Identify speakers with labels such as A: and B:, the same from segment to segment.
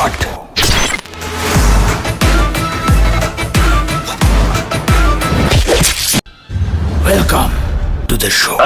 A: Cut. Welcome to the show.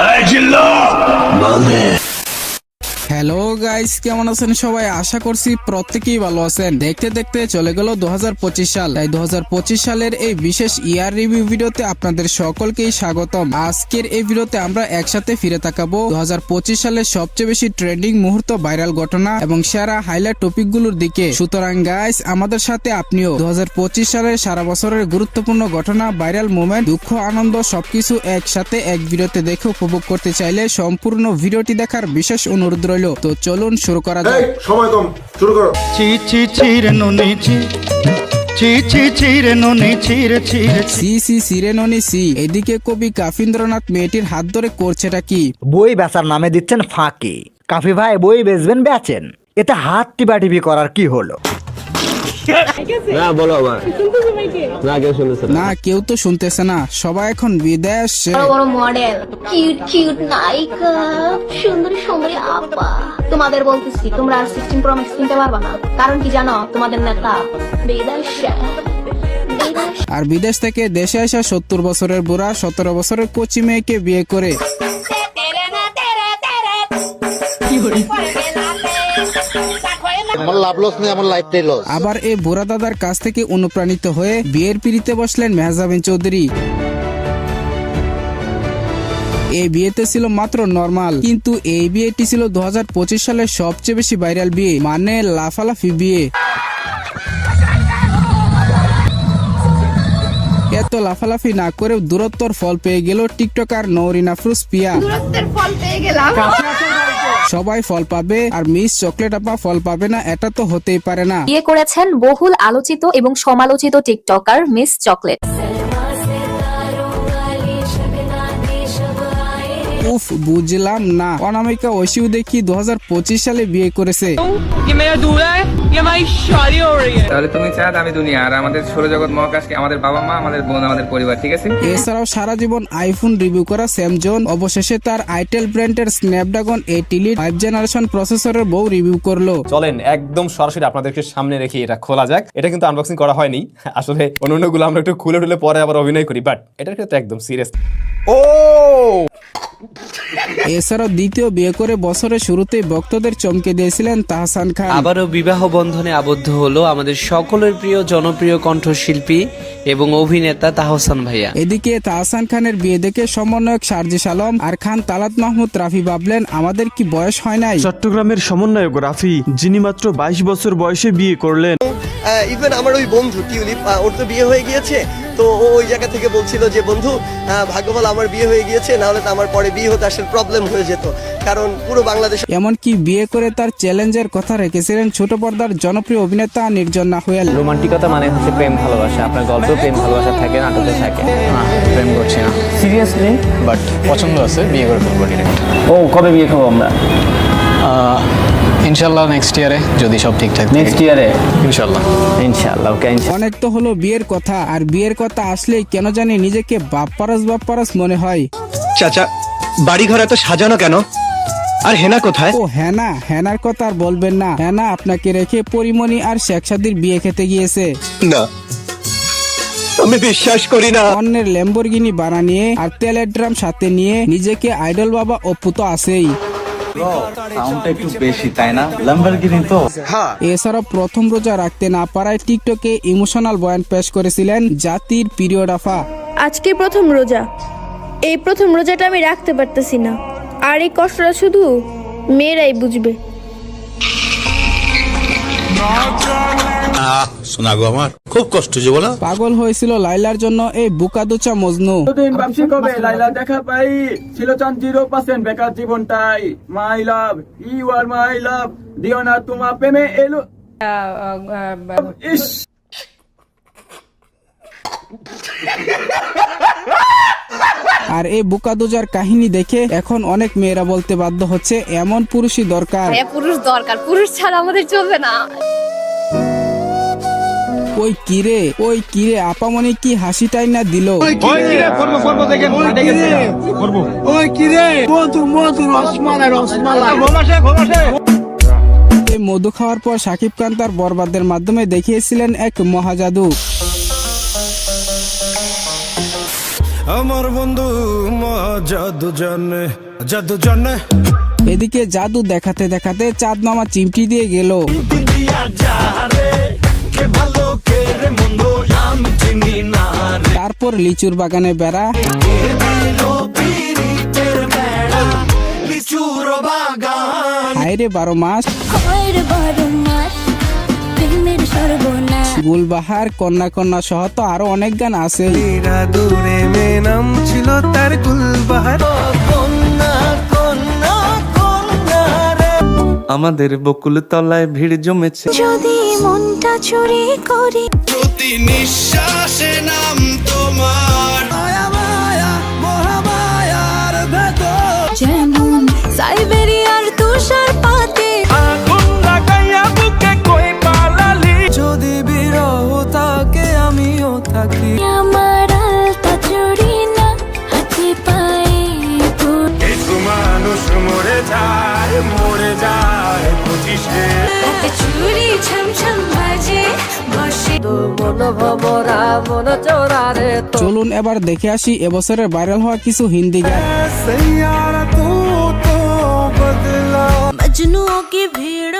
B: Hello guys কেমন আছেন সবাই? আশা করছি প্রত্যেকেই ভালো আছেন। দেখতে দেখতে চলে গেল দু হাজার পঁচিশ সাল। তাই দু হাজার পঁচিশ সালের এই বিশেষ ইয়ার রিভিউ ভিডিওতে আপনাদের সকলকেই স্বাগতম। আজকের এই ভিডিওতে আমরা একসাথে ফিরে তাকাবো দুহাজার পঁচিশ সালের সবচেয়ে বেশি ট্রেন্ডিং মুহূর্ত, ভাইরাল ঘটনা এবং সেরা হাইলাইট টপিকগুলোর দিকে। সুতরাং গাইস আমাদের সাথে আপনিও দু হাজার পঁচিশ সালের সারা বছরের গুরুত্বপূর্ণ ঘটনা ভাইরাল মোমেন্ট দুঃখ, আনন্দ সবকিছু একসাথে এক ভিডিওতে দেখে উপভোগ করতে চাইলে সম্পূর্ণ ভিডিওটি দেখার বিশেষ অনুরোধ রইল। তো চলুন শুরু করা যাক।
C: সময় কম। শুরু করো।
D: চি চি চিরে চি চি চি নুনি
B: সি এদিকে কবি কাফিন্দ্রনাথ মেয়েটির হাত ধরে করছেটা কি?
E: বই বেচার নামে দিচ্ছেন ফাঁকি। কাফি ভাই বই বেচবেন বেচেন। এতে হাত টিপাটিপি করার কি হলো?
B: না কেউ তো শুনতেছে না। সবাই এখন বিদেশ।
F: বড় বড় মডেল কিউট কিউট নায়িকা সুন্দরী সুন্দরী আপা। তোমাদের বলতেছি তোমরা আর সিক্সটিন প্রো ম্যাক্স কিনতে পারবা না। কারণ কি জানো তোমাদের নেতা বিদেশ।
B: আর বিদেশ থেকে দেশে আসা সত্তর বছরের বুড়া সতেরো বছরের কচি মেয়েকে বিয়ে করে।
G: আমার লাভ লস নেই আমার লাইফটাই লস
B: আবার এই বুড়া দাদার কাছ থেকে অনুপ্রাণিত হয়ে বিয়ের পিড়িতে বসলেন মেহজাবিন চৌধুরী। এই বিয়েতে ছিল মাত্র নর্মাল কিন্তু এই বিয়েটি ছিল দু সালের সবচেয়ে বেশি ভাইরাল বিয়ে মানে লাফালাফি বিয়ে। এত লাফালাফি না করেও দূরত্বর ফল পেয়ে গেল টিকটকার নৌরিনা ফ্রুস পিয়া। সবাই ফল পাবে আর মিস চকলেট আপা ফল পাবে না, এটা তো হতেই পারে না।
H: বিয়ে করেছেন বহুল আলোচিত এবং সমালোচিত টিকটকার মিস চকলেট।
B: উফ বুঝলাম না। অনামিকা ঐশিউ দেখি দু হাজার পঁচিশ সালে বিয়ে করেছে।
I: তুমি দুনিয়া। আর আমাদের বাবা মা আমাদের বোন আমাদের পরিবার ঠিক আছে?
B: এছাড়াও আইফোন রিভিউ করা অবশেষে তার আইটেল ফাইভ জেনারেশন প্রসেসরের বউ রিভিউ
J: চলেন একদম সরাসরি আপনাদেরকে সামনে রেখে এটা খোলা যাক। এটা কিন্তু আনবক্সিং করা হয়নি। আসলে অন্যগুলো আমরা একটু খুলে টুলে পরে আবার অভিনয় করি বাট এটার একদম সিরিয়াস ও!
B: এছাড়াও দ্বিতীয় বিয়ে করে বছরের শুরুতেই ভক্তদের চমকে দিয়েছিলেন তাহসান খান।
K: আবারও বিবাহ বন্ধনে আবদ্ধ হলো আমাদের সকলের প্রিয় জনপ্রিয় কণ্ঠশিল্পী এবং অভিনেতা তাহসান ভাইয়া।
B: এদিকে তাহসান খানের বিয়ে দেখে সমন্বয়ক সার্জিস আলম আর খান তালাত মাহমুদ রাফি ভাবলেন আমাদের কি বয়স হয় নাই?
D: চট্টগ্রামের সমন্বয়ক রাফি যিনি মাত্র বাইশ বছর বয়সে বিয়ে করলেন।
G: ইভেন আমার ওই বন্ধু টিউলিপ ওর তো বিয়ে হয়ে গিয়েছে। তো ও ওই জায়গা থেকে বলছিল যে বন্ধু ভাগ্য ভালো আমার বিয়ে হয়ে গিয়েছে নাহলে তো আমার পরে বিয়ে হতে আসলে প্রবলেম হয়ে যেত। কারণ পুরো বাংলাদেশ
B: এমনকি বিয়ে করে তার চ্যালেঞ্জের কথা রেখেছিলেন ছোট পর্দার জনপ্রিয় অভিনেতা নির্জন নাহুয়াল
I: রোমান্টিকতা মানে হচ্ছে প্রেম ভালোবাসা। আপনার গল্প প্রেম ভালোবাসা থাকে নাটকে থাকে। প্রেম করছি না। সিরিয়াসলি বাট পছন্দ আছে বিয়ে করে ফেলব ডিরেক্ট ও কবে বিয়ে খাব আমরা? ইনশাল্লাহ নেক্সট ইয়ারে যদি সব ঠিকঠাক নেক্সট ইয়ারে ইনশাল্লাহ ইনশাল্লাহ ওকে
B: অনেক তো হলো বিয়ের কথা আর বিয়ের কথা আসলেই কেন জানি নিজেকে বাপ্পারাস বাপ্পারাস মনে হয়।
D: চাচা বাড়ি ঘর এত সাজানো কেন? আর হেনা কোথায়?
B: ও হ্যানা হ্যানার কথা আর বলবেন না। হ্যানা আপনাকে রেখে পরিমণি আর শেখ সাদির বিয়ে খেতে গিয়েছে।
D: না। আমি বিশ্বাস করি না।
B: অন্যের ল্যাম্বরগিনি বানা নিয়ে আর তেলের ড্রাম সাথে নিয়ে নিজেকে আইডল বাবা অপু তো আছেই।
I: সাউন্ডটা একটু বেশি তাই না? ল্যাম্বরগিনি তো।
B: এছাড়াও প্রথম রোজা রাখতে না পারায় টিকটকে ইমোশনাল বয়ান পেশ করেছিলেন জাতির পিরিয়ড আফা
F: আজকে প্রথম রোজা। এই প্রথম রোজাটা আমি রাখতে পারতেছি না। আর এই কষ্টটা শুধু মেয়েরাই বুঝবে।
A: শোনা গো আমার খুব কষ্ট যে বলো।
B: পাগল হয়েছিল লাইলার জন্য এই বুকাদুচা মজনু।
D: কবে লাইলা দেখা পাই ছিল চান জিরো পার্সেন্ট বেকার জীবনটাই। মাই লাভ ইউ আর মাই লাভ দিও না তোমার প্রেমে এলো ইস!
B: আর এই বুকাদুজার কাহিনী দেখে এখন অনেক মেয়েরা বলতে বাধ্য হচ্ছে এমন পুরুষই দরকার।
H: পুরুষ দরকার। পুরুষ ছাড়া আমাদের চলবে না।
B: ওই কিরে ওই কিরে আপামনি কি হাসিটাই না দিল? এই মধু খাওয়ার পর সাকিব খান তার বরবাদের মাধ্যমে দেখিয়েছিলেন এক মহাজাদু।
A: আমার বন্ধু মা জাদু জানে জাদু জানে।
B: এদিকে জাদু দেখাতে দেখাতে চাঁদ মামা চিমটি দিয়ে গেল। তারপর লিচুর বাগানে বেড়া। হায়রে বারো মাস। গুলবাহার কন্যা কন্যা সহ তো আরও অনেক গান আছে।
A: দূরে মে নাম ছিল তার গুলবাহার।
K: আমাদের বকুল তলায় ভিড় জমেছে।
F: যদি মনটা চুরি করি।
A: প্রতি নিঃশ্বাসে নাম তোমার।
F: যেমন
B: চলুন এবার দেখে আসি এবছরের ভাইরাল হওয়া কিছু হিন্দি গান।
F: কি ভিড়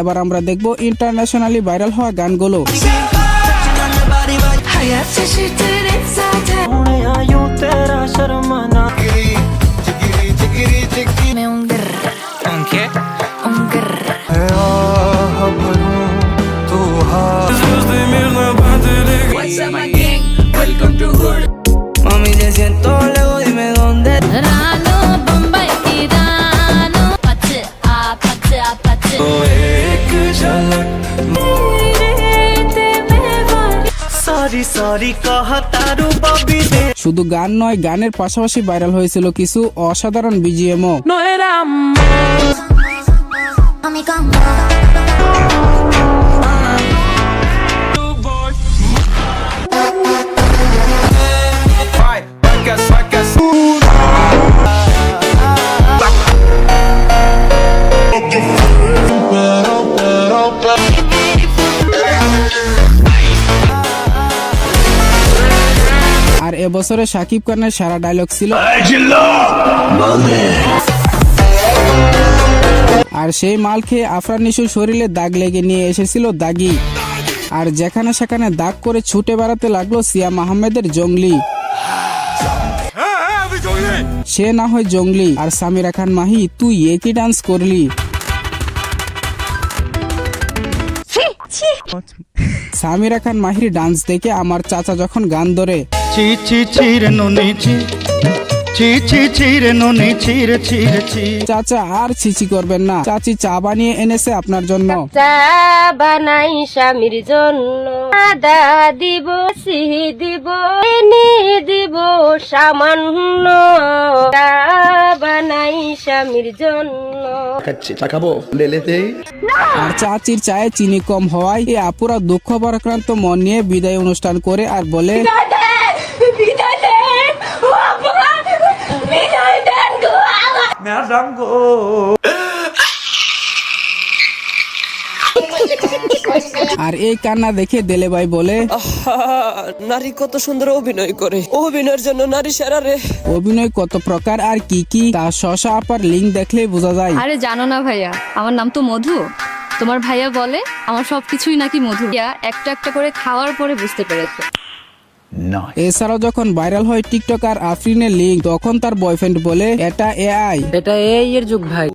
B: এবার আমরা দেখব ইন্টারন্যাশনালি ভাইরাল হওয়া গানগুলো
F: হায়াত
A: শশী তেরে
K: সরি সরি কহ তারু ববি দে।
B: শুধু গান নয় গানের পাশাপাশি ভাইরাল হয়েছিল কিছু অসাধারণ বিজিএমও এবছরে সাকিব খানের সারা ডায়লগ ছিল। আর সেই মাল খেয়ে আফরান নিশুর শরীরে দাগ লেগে নিয়ে এসেছিল দাগি। আর যেখানে সেখানে দাগ করে ছুটে বেড়াতে লাগল সিয়াম আহমেদের জঙ্গলি। সে না হয় জঙ্গলি। আর সামিরা খান মাহি তুই একই ডান্স করলি। সামিরা খান মাহির ডান্স দেখে আমার চাচা যখন গান ধরে।
E: নুনি নুনি
B: চাচা আর করবেন না। চাচি চা বানিয়ে এনেছে আপনার জন্য।
F: চা বানাই স্বামীর জন্য। আদা দিব সিহি দিব চিনি দিব সামান্য। চা বানাই স্বামীর জন্য।
B: আর চাচির চায়ে চিনি কম হওয়ায় এই আপুরা দুঃখ পরাক্রান্ত মন নিয়ে বিদায় অনুষ্ঠান করে আর বলে
F: বিদায় দেন বাবা বিদায় দেন গো
B: আর এই কান্না দেখে দেলে ভাই বলে
K: নারী কত সুন্দর অভিনয় করে। অভিনয়ের জন্য নারী সেরা রে।
B: অভিনয় কত প্রকার আর কি কি তা শশা আপার লিঙ্ক দেখলেই বোঝা যায়।
H: আরে জানো না ভাইয়া আমার নাম তো মধু। তোমার ভাইয়া বলে আমার সবকিছুই নাকি মধু। ভাইয়া একটা একটা করে খাওয়ার পরে বুঝতে পেরেছে।
B: এছাড়াও যখন ভাইরাল হয় টিকটক আর আফরিনের লিঙ্ক তখন তার বয়ফ্রেন্ড বলে এটা এআই
K: এটা এই এর যুগ ভাই।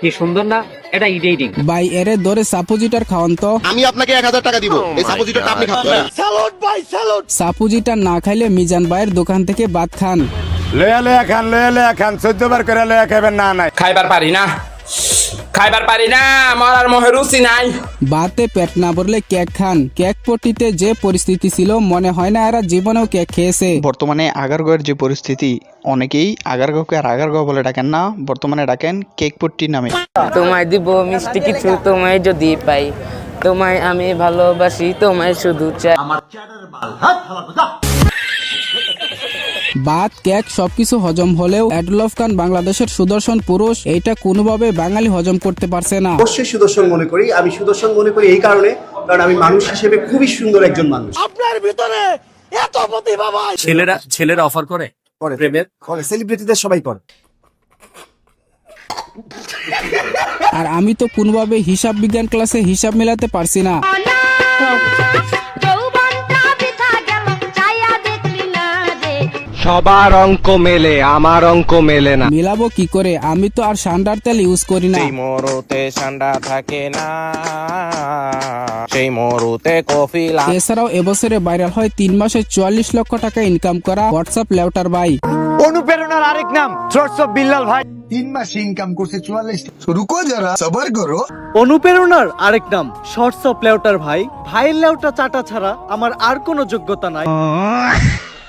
K: কি সুন্দর না?
I: এটা ইডিটিং
B: ভাই এরে ধরে সাপোজিটার খাওয়ান তো।
A: আমি আপনাকে এক হাজার টাকা দিব। এই সাপোজিটরটা আপনি খাবেন।
B: সাপোজিটার না খাইলে মিজান ভাইয়ের দোকান থেকে ভাত খান।
A: লয়া লয়া খান লয়া লয়া খান। চোদ্দ বার করে লয়া খাবেন না নাই।
I: খাইবার পারি না। খাইবার পারি না আমার আর মহে রুচি নাই।
B: ভাতে পেট না ভরলে কেক খান। কেক পট্টিতে যে পরিস্থিতি ছিল মনে হয় না এরা জীবনেও কেক খেয়েছে।
C: বর্তমানে আগারগয়ের যে পরিস্থিতি অনেকেই আগারগাঁওকে আর আগারগাঁও বলে ডাকেন না বর্তমানে ডাকেন কেকপট্টি নামে।
L: তোমায় দিব মিষ্টি কিছু তোমায় যদি পাই তোমায় আমি ভালোবাসি তোমায় শুধু চাই।
B: ভাত কেক সবকিছু হজম হলেও অ্যাডলফ খান বাংলাদেশের সুদর্শন পুরুষ এটা কোনোভাবে বাঙালি হজম করতে পারছে না।
G: অবশ্যই সুদর্শন মনে করি আমি সুদর্শন মনে করি এই কারণে কারণ আমি মানুষ হিসেবে খুবই সুন্দর একজন মানুষ। আপনার ভিতরে এত প্রতিভা ভাই।
I: ছেলেরা ছেলেরা অফার করে? করে। প্রেমের?
G: করে সেলিব্রিটিদের সবাই করে।
B: আর আমি তো কোনোভাবে হিসাব বিজ্ঞান ক্লাসে হিসাব মেলাতে পারছি না।
I: সবার অঙ্ক মেলে আমার অঙ্ক মেলে না।
B: মিলাবো কি করে? আমি তো আর সান্ডার তেল ইউজ করি না।
I: সেই মরুতে ঠান্ডা থাকে না সেই মরুতে কফি
B: এছাড়াও এবছরে ভাইরাল হয় তিন মাসে চুয়াল্লিশ লক্ষ টাকা ইনকাম করা হোয়াটসঅ্যাপ লেউটার ভাই।
E: অনুপ্রেরণার আরেক নাম সোর্স অফ বিল্লাল ভাই। তিন মাসে ইনকাম করছে চুয়াল্লিশ রুকো যারা সবার করো।
C: অনুপ্রেরণার আরেক নাম শর্টস অফ লেউটার ভাই। ভাইয়ের লেউটা চাটা ছাড়া আমার আর কোনো যোগ্যতা নাই।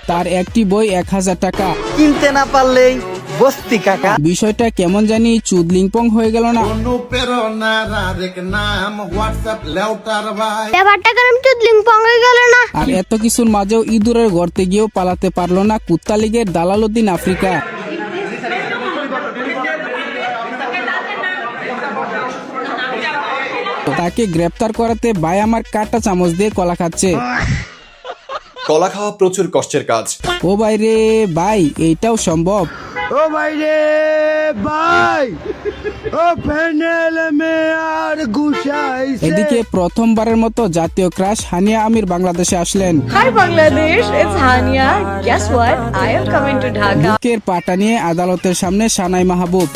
B: তার একটি বই এক হাজার টাকা।
C: কিনতে না পারলেই বস্তি কাকা।
B: বিষয়টা কেমন জানি চুদলিংপং হয়ে গেল না।
F: ব্যাপারটা পঙ্গে গেল না?
B: আর এত কিছুর মাঝেও ইঁদুরের গর্তে গিয়েও পালাতে পারল না কুত্তা লীগের দালালুদ্দিন আফ্রিকা। তাকে গ্রেপ্তার করাতে ভাই আমার কাটা চামচ দিয়ে কলা খাচ্ছে।
J: কলা খাওয়া প্রচুর কষ্টের কাজ।
B: ও ভাই রে ভাই এইটাও সম্ভব?
A: ও ভাই রে ভাই! ও প্যানেল মে আর গুসাই
B: এদিকে প্রথমবারের মতো জাতীয় ক্রাশ হানিয়া আমির বাংলাদেশে আসলেন।
L: Hi Bangladesh, it's Hania. Guess what? I am coming to Dhaka.
B: বুকের পাটা নিয়ে আদালতের সামনে সানাই মাহবুব।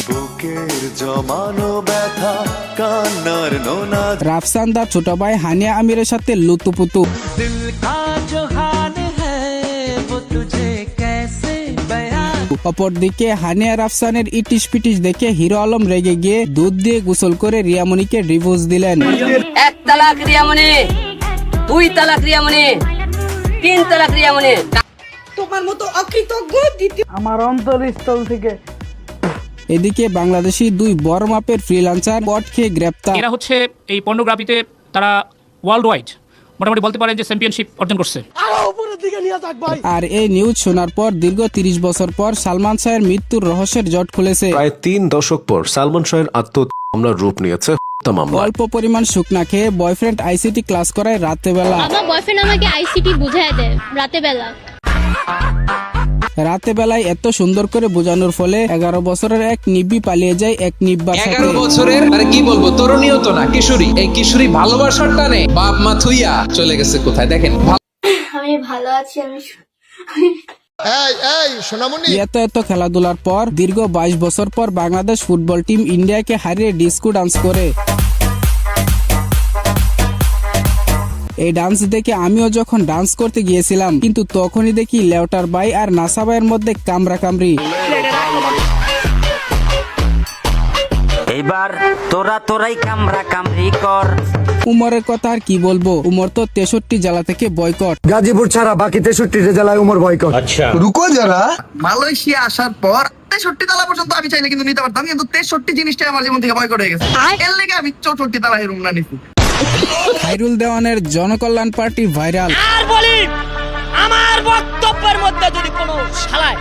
A: জমানো ব্যথা কান্নার নোনা।
B: রাফসান দা ছোট ভাই হানিয়া আমিরের সাথে লুতুপুতু। অপরদিকে হানিয়া রাফসানের ইটিশ পিটিশ দেখে হিরো আলম রেগে গিয়ে দুধ দিয়ে গোসল করে রিয়ামণিকে ডিভোর্স দিলেন।
L: এক তালাক রিয়ামনে দুই তালাক রিয়ামনে তিন তালাক রিয়ামণি তোমার মতো রিয়ামনে
C: আমার অন্তরস্থল থেকে
B: এদিকে বাংলাদেশি দুই বড় মাপের ফ্রিল্যান্সার পট খেয়ে গ্রেপ্তার।
L: এরা হচ্ছে এই পর্নোগ্রাফিতে তারা ওয়ার্ল্ড ওয়াইড মোটামুটি বলতে পারেন যে চ্যাম্পিয়নশিপ অর্জন করছে।
B: আর এই নিউজ শোনার পর দীর্ঘ তিরিশ বছর পর সালমান শাহের মৃত্যুর রহস্যের জট খুলেছে।
A: প্রায় তিন দশক পর সালমান শাহের আত্মহত্যা মামলার রূপ নিয়েছে
B: অল্প পরিমাণ শুকনা খেয়ে বয়ফ্রেন্ড আইসিটি ক্লাস করায় রাতে বেলা
F: আমার বয়ফ্রেন্ড আমাকে আইসিটি বুঝায় দেয় রাতে বেলা
B: রাতে বেলায় এত সুন্দর করে বোঝানোর ফলে এগারো বছরের এক নিব্বি পালিয়ে যায় এক নিব্বা সাথে।
I: বছরের আরে কি বলব তরুণীও তো না কিশোরী। এই কিশোরী ভালোবাসার টানে বাপ মা থুইয়া চলে গেছে কোথায়? দেখেন
F: আমি ভালো আছি আমি
B: এত এত খেলাধুলার পর দীর্ঘ বাইশ বছর পর বাংলাদেশ ফুটবল টিম ইন্ডিয়াকে হারিয়ে ডিস্কো ডান্স করে। এই ডান্স দেখে আমিও যখন ডান্স করতে গিয়েছিলাম কিন্তু তখনই দেখি লেউটার বাই আর নাসা ভাইয়ের মধ্যে কামরা কামড়ি।
I: এবার তোরা তোরাই কামরা কামরি কর।
B: উমরের কথা আর কি বলব? উমর তো তেষট্টি জেলা থেকে বয়কট
E: গাজীপুর ছাড়া বাকি তেষট্টি জেলায় উমর বয়কট আচ্ছা।
A: রুকো যারা।
C: মালয়েশিয়া আসার পর তেষট্টি তালা পর্যন্ত আমি চাইলে কিন্তু নিতে পারতাম কিন্তু তেষট্টি জিনিসটাই আমার জীবন থেকে বয়কট হয়ে গেছে। এর লেগে আমি চৌষট্টি তালা রুম না নিছি।
B: খাইরুল দেওয়ানের জনকল্যাণ পার্টি ভাইরাল।
L: আর বলি আমার বক্তব্যের মধ্যে যদি কোনো শালায়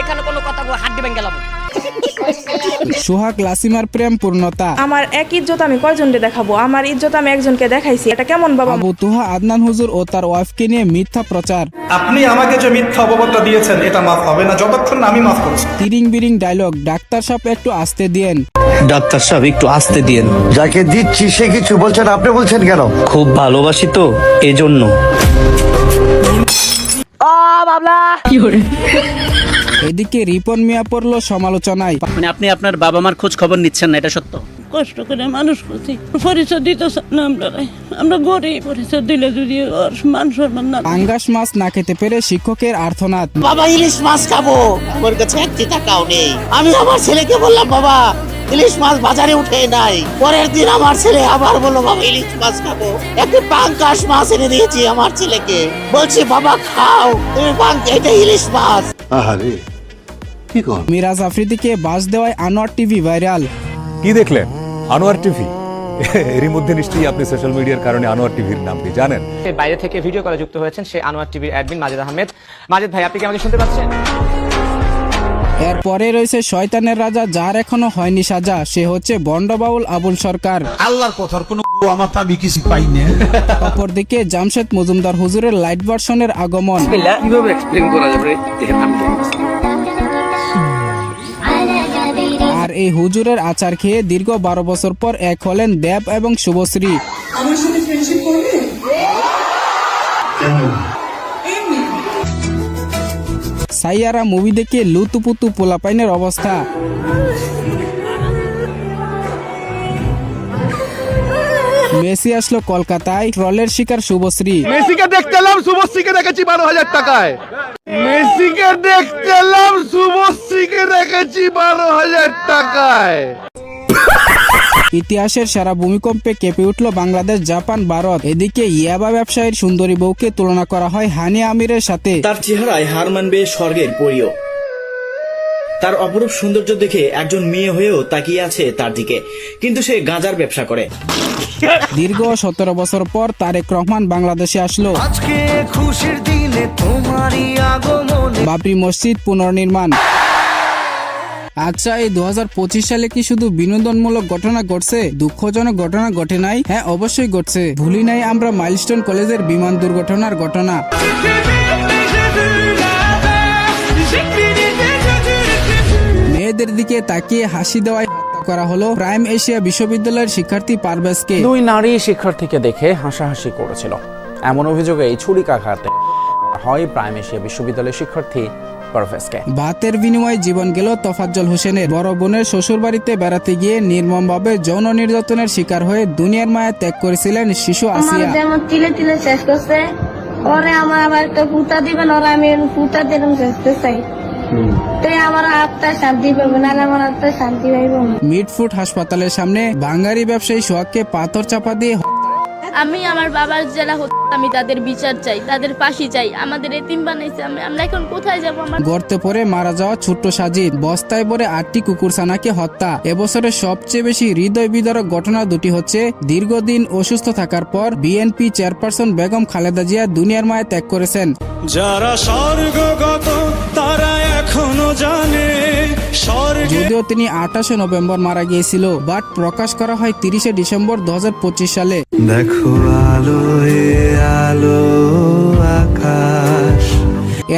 L: এখানে কোনো কথা হাত দিবেন গেলাম।
B: সোহাগ লাসিমার প্রেম পূর্ণতা
L: আমার এক ইজ্জত আমি কয়জনকে দেখাবো? আমার ইজ্জত আমি একজনকে দেখাইছি। এটা কেমন বাবা?
B: আবু তুহা আদনান হুজুর ও তার ওয়াইফকে নিয়ে মিথ্যা প্রচার।
A: আপনি আমাকে যে মিথ্যা অবগত দিয়েছেন এটা মাফ হবে না। যতক্ষণ আমি মাফ করছি।
B: তিরিং বিরিং ডায়লগ ডাক্তার সাহেব একটু আসতে দিয়েন।
I: ডাক্তার সাহেব একটু আসতে দিয়েন।
E: যাকে দিচ্ছি সে কিছু বলছেন আপনি বলছেন কেন?
I: খুব ভালোবাসি তো এজন্য।
B: এদিকে রিপন মিয়া পড়ল সমালোচনায়।
I: মানে আপনি আপনার বাবা মার খোঁজ খবর নিচ্ছেন না, এটা সত্য?
M: কষ্ট করে মানুষ করছি। পরিচয় দিতে চান না আমরা আমরা গরিব পরিচয় দিলে যদি ওর মান সম্মান না
B: পাঙ্গাস মাছ না খেতে পেরে শিক্ষকের আর্থনাদ।
N: বাবা ইলিশ মাছ খাব। আমার কাছে একটি টাকাও নেই। আমি আমার ছেলেকে বললাম বাবা ইলিশ মাছ বাজারে উঠে নাই। পরের দিন আমার ছেলে আবার বলল বাবা ইলিশ মাছ খাব। একটি পাঙ্কাশ মাছ এনে দিয়েছি আমার ছেলেকে। বলছি বাবা খাও। তুমি এটা ইলিশ মাছ।
A: আহারে কি কর
B: মিরাজ আফ্রিদিকে বাস দেওয়ায় আনোয়ার টিভি ভাইরাল।
A: কি দেখলেন? আনোয়ার টিভি। এরই মধ্যে নিশ্চয়ই আপনি সোশ্যাল মিডিয়ার কারণে আনোয়ার টিভির নামটি জানেন।
I: বাইরে থেকে ভিডিও কলে যুক্ত হয়েছেন সে আনোয়ার টিভির অ্যাডমিন মাজেদ আহমেদ। মাজেদ ভাই আপনি কি আমাকে শুনতে পাচ্ছেন?
B: এরপরে রয়েছে শয়তানের রাজা যার এখনও হয়নি সাজা। সে হচ্ছে বন্ডবাউল আবুল সরকার।
A: আল্লাহর কথার কোনো আমার আমি কিছু পাই না
B: অপরদিকে জামশেদ মজুমদার হুজুরের লাইট ভার্সনের আগমন।
D: কীভাবে এক্সপ্লেন করা যাবে
B: এই হুজুরের আচার খেয়ে দীর্ঘ বারো বছর পর এক হলেন দেব এবং শুভশ্রী। সাইয়ারা মুভি দেখে লুতুপুতু পোলাপাইনের অবস্থা। মেসি আসলো কলকাতায় ট্রলের শিকার শুভশ্রী।
A: মেসিকে দেখতে এলাম শুভশ্রীকে রেখেছি বারো হাজার টাকায়। মেসিকে দেখতে এলাম শুভশ্রীকে রেখেছি বারো হাজার টাকায়।
B: ইতিহাসের সারা ভূমিকম্পে কেঁপে উঠল বাংলাদেশ জাপান ভারত। এদিকে ইয়াবা ব্যবসায়ীর সুন্দরী বউকে তুলনা করা হয় হানি আমিরের সাথে।
N: তার চেহারায় হার মানবে স্বর্গের পরিও। তার অপরূপ সৌন্দর্য দেখে একজন মেয়ে হয়েও তাকিয়ে আছে তার দিকে। কিন্তু সে গাঁজার ব্যবসা করে।
B: দীর্ঘ সতেরো বছর পর তারেক রহমান বাংলাদেশে আসলো।
C: আজকে খুশির দিনে তোমারই আগমনে।
B: বাবরি মসজিদ পুনর্নির্মাণ। আচ্ছা এই দু হাজার পঁচিশ সালে কি শুধু বিনোদনমূলক ঘটনা ঘটছে? দুঃখজনক ঘটনা ঘটে নাই? হ্যাঁ অবশ্যই ঘটছে। ভুলি নাই আমরা মাইলস্টোন কলেজের বিমান দুর্ঘটনার ঘটনা। মেয়েদের দিকে তাকিয়ে হাসি দেওয়ায় হত্যা করা হলো প্রাইম এশিয়া বিশ্ববিদ্যালয়ের শিক্ষার্থী পারভেজকে।
I: দুই নারী শিক্ষার্থীকে দেখে হাসাহাসি করেছিল। এমন অভিযোগে এই ছুরিকাঘাতে হয় প্রাইম এশিয়া বিশ্ববিদ্যালয়ের শিক্ষার্থী পারভেজকে।
B: ভাতের বিনিময়ে জীবন গেল তোফাজ্জল হোসেনের। বড় বোনের শ্বশুর বাড়িতে বেড়াতে গিয়ে নির্মমভাবে যৌন নির্যাতনের শিকার হয়ে দুনিয়ার মায়া ত্যাগ করেছিলেন শিশু আসিয়া।
F: যেমন তিলে তিলে শেষ করছে ওরে আমার আবার একটা পুতা দিবেন ওরা আমি পুতা দিলাম শেষতে চাই
B: মিটফুট হাসপাতালের সামনে বাঙালি ব্যবসায়ী সোহাগকে পাথর চাপা দিয়ে
H: আমি আমার বাবার জেলা হতে আমি তাদের বিচার চাই তাদের ফাঁসি চাই আমাদের এতিম বানাইছে আমি আমরা এখন কোথায় যাব? আমার
B: গর্তে পড়ে মারা যাওয়া ছোট্ট সাজিদ বস্তায় পরে আটটি কুকুরছানাকে হত্যা। এবছরের সবচেয়ে বেশি হৃদয় বিদারক ঘটনা দুটি হচ্ছে দীর্ঘদিন অসুস্থ থাকার পর বিএনপি চেয়ারপারসন বেগম খালেদা জিয়া দুনিয়ার মায়া ত্যাগ করেছেন।
A: যারা স্বর্গগত তারা এখনও জানে
B: যদিও তিনি আঠাশে নভেম্বর মারা গিয়েছিল বাট প্রকাশ করা হয় তিরিশে ডিসেম্বর দুহাজার পঁচিশ সালে
A: দেখো আলো আলো আকাশ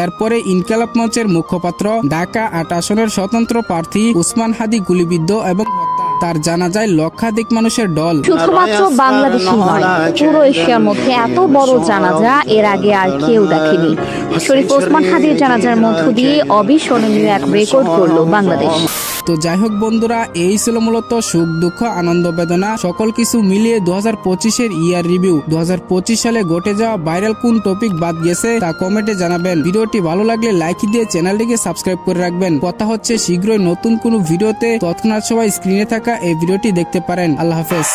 B: এরপরে ইনকালাব মঞ্চের মুখপাত্র ঢাকা আট আসনের স্বতন্ত্র প্রার্থী উসমান হাদি গুলিবিদ্ধ এবং হত্যা। তার জানা যায় লক্ষাধিক মানুষের দল
F: শুধুমাত্র বাংলাদেশি নয় পুরো এশিয়ার মধ্যে এত বড় জানাজা এর আগে আর কেউ দেখেনি। শরীফ ওসমান হাদির জানাজার মধ্য দিয়ে অবিস্মরণীয় এক রেকর্ড করল বাংলাদেশ।
B: তো যাই হোক বন্ধুরা, এই ছিল মূলত সুখ, দুঃখ, আনন্দ, বেদনা, সকল কিছু মিলিয়ে দু হাজার পঁচিশের ইয়ার রিভিউ। দু হাজার পঁচিশ সালে ঘটে যাওয়া ভাইরাল কোন টপিক বাদ গেছে তা কমেন্টে জানাবেন। ভিডিওটি ভালো লাগলে লাইক দিয়ে চ্যানেলটিকে সাবস্ক্রাইব করে রাখবেন। কথা হচ্ছে, শীঘ্রই নতুন কোনো ভিডিওতে তৎক্ষণাৎ সবাই স্ক্রিনে থাকা এই ভিডিওটি দেখতে পারেন। আল্লাহ হাফেজ।